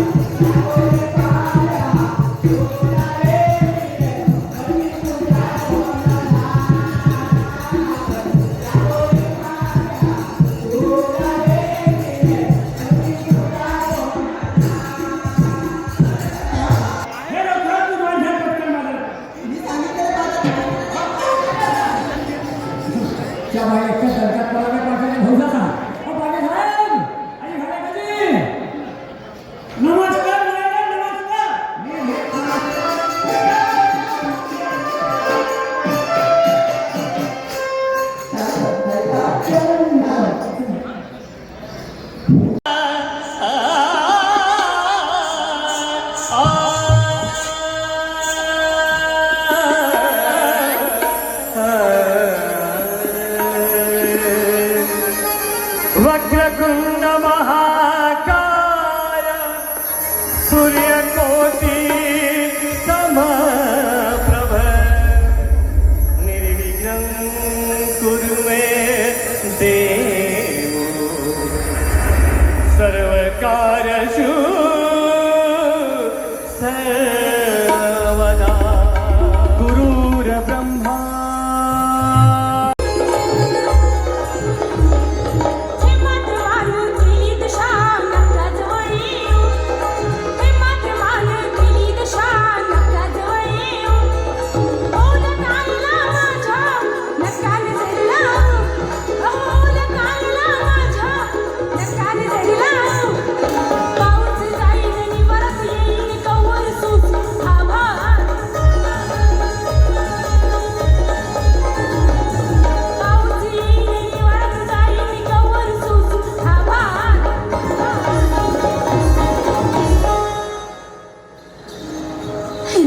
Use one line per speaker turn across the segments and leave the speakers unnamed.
Thank you.
സൂര്യകുണ്ട മഹാകായ സൂര്യകോട്ടി സമപ്രഭ. നിർവിഘ്നം കുരുമേ ദേവോ. സർവകാരശൂ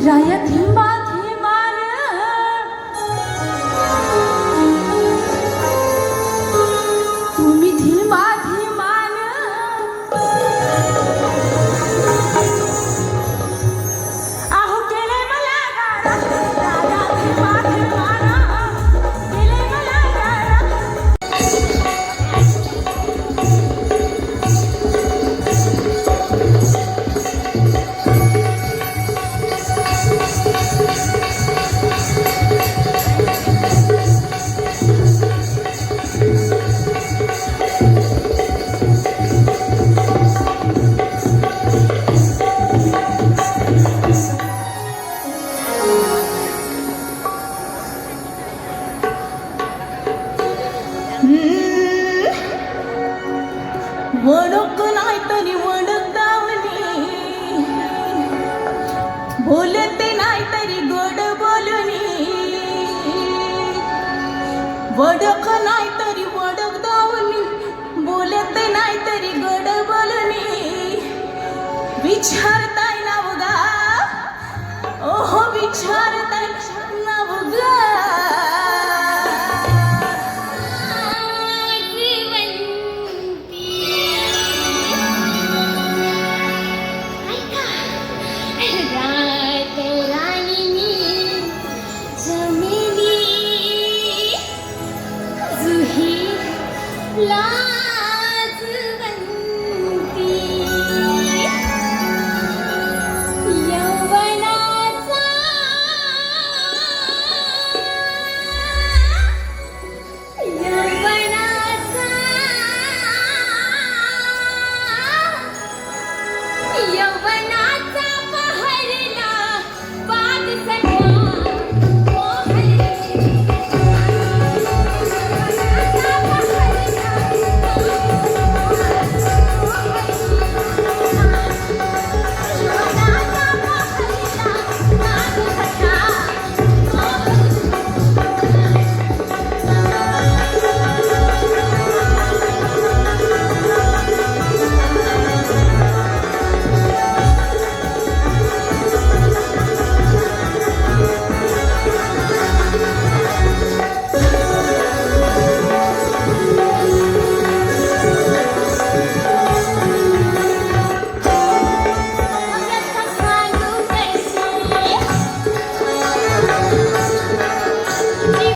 Raya. वडक नाही तरी वडक धावली. बोलत नाही तरी गड गडबलनी विचारताय ना बघा ओहो विचारत